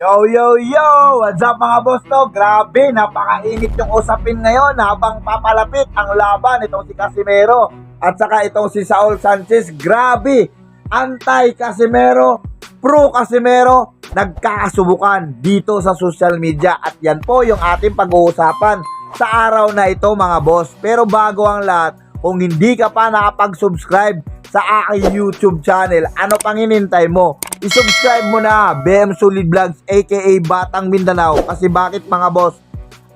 Yo, yo, yo! What's up mga boss to? Grabe, napakainit yung usapin ngayon habang papalapit ang laban itong si Casimero at saka itong si Saul Sanchez. Grabe! Anti-Casimero, pro-Casimero, nagkakasubukan dito sa social media at yan po yung ating pag-uusapan sa araw na ito mga boss. Pero bago ang lahat, kung hindi ka pa nakapag-subscribe sa aking YouTube channel, ano pang hinintay mo? I-subscribe mo na BM Solid Vlogs aka Batang Mindanao kasi bakit mga boss?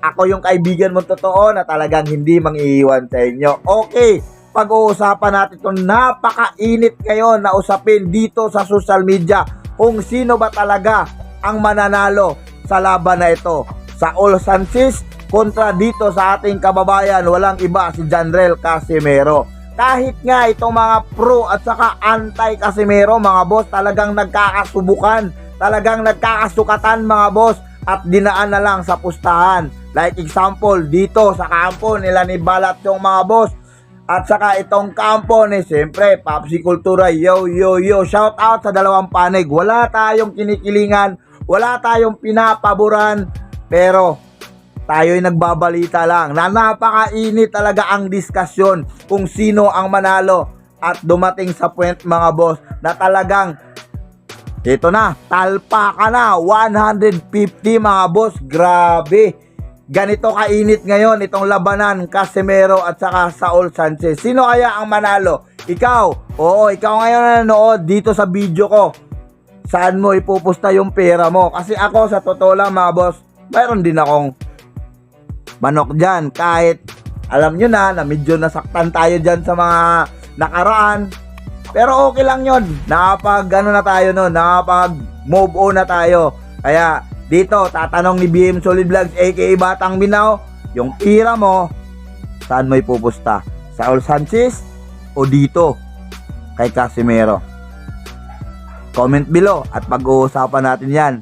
Ako yung kaibigan mo totoo na talagang hindi mangiiwan sa inyo. Okay, pag-uusapan natin itong napakainit ngayon na usapin dito sa social media kung sino ba talaga ang mananalo sa laban na ito. Sa All Sanchez kontra dito sa ating kababayan, walang iba si Janrel Casimero. Kahit nga itong mga pro at saka anti-Casimero mga boss talagang nagkakasubukan, talagang nagkakasukatan mga boss at dinaan na lang sa pustahan. Like example, dito sa kampo nila ni Balat yung mga boss. At saka itong kampo ni siyempre Papsi Kultura, yo yo yo, shout out sa dalawang panig. Wala tayong kinikilingan, wala tayong pinapaboran, pero tayo'y nagbabalita lang na napakainit talaga ang diskusyon kung sino ang manalo at dumating sa point mga boss na talagang ito na, talpa ka na, 150 mga boss, grabe. Ganito kainit ngayon itong labanan Casemiro at saka Saul Sanchez. Sino kaya ang manalo? Ikaw, oo, ikaw ngayon na nanood dito sa video ko. Saan mo ipupusta yung pera mo? Kasi ako sa totoo lang mga boss, mayroon din akong manok dyan. Kahit alam nyo na na medyo nasaktan tayo dyan sa mga nakaraan. Pero okay lang yon Nakapag ano na tayo no, nakapag move on na tayo. Kaya dito tatanong ni BM Solid Vlogs aka Batang Binaw, yung pira mo saan mo ipupusta? Sa Saul Sanchez o dito kay Casimero? Comment below at pag-uusapan natin yan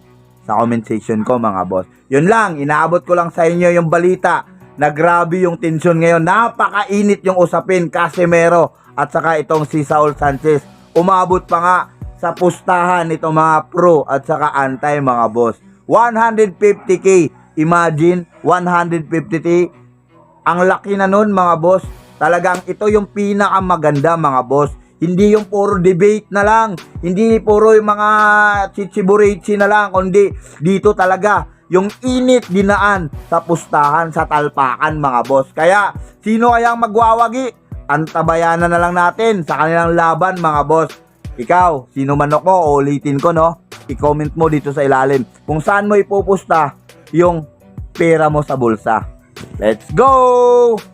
sa comment section ko mga boss. Yun lang, inaabot ko lang sa inyo yung balita na grabe yung tensyon ngayon. Napakainit yung usapin Casemiro at saka itong si Saul Sanchez. Umabot pa nga sa pustahan itong mga pro at saka anti mga boss. 150k. Imagine, 150k. Ang laki na nun mga boss. Talagang ito yung pinakamaganda mga boss. Hindi yung puro debate na lang. Hindi puro yung mga chichiburichi na lang. Kundi dito talaga yung init dinaan sa pustahan sa talpakan mga boss. Kaya sino kayang magwawagi? Antabayanan na lang natin sa kanilang laban mga boss. Ikaw, sino manok mo? Ulitin ko no. I-comment mo dito sa ilalim kung saan mo ipupusta yung pera mo sa bulsa. Let's go!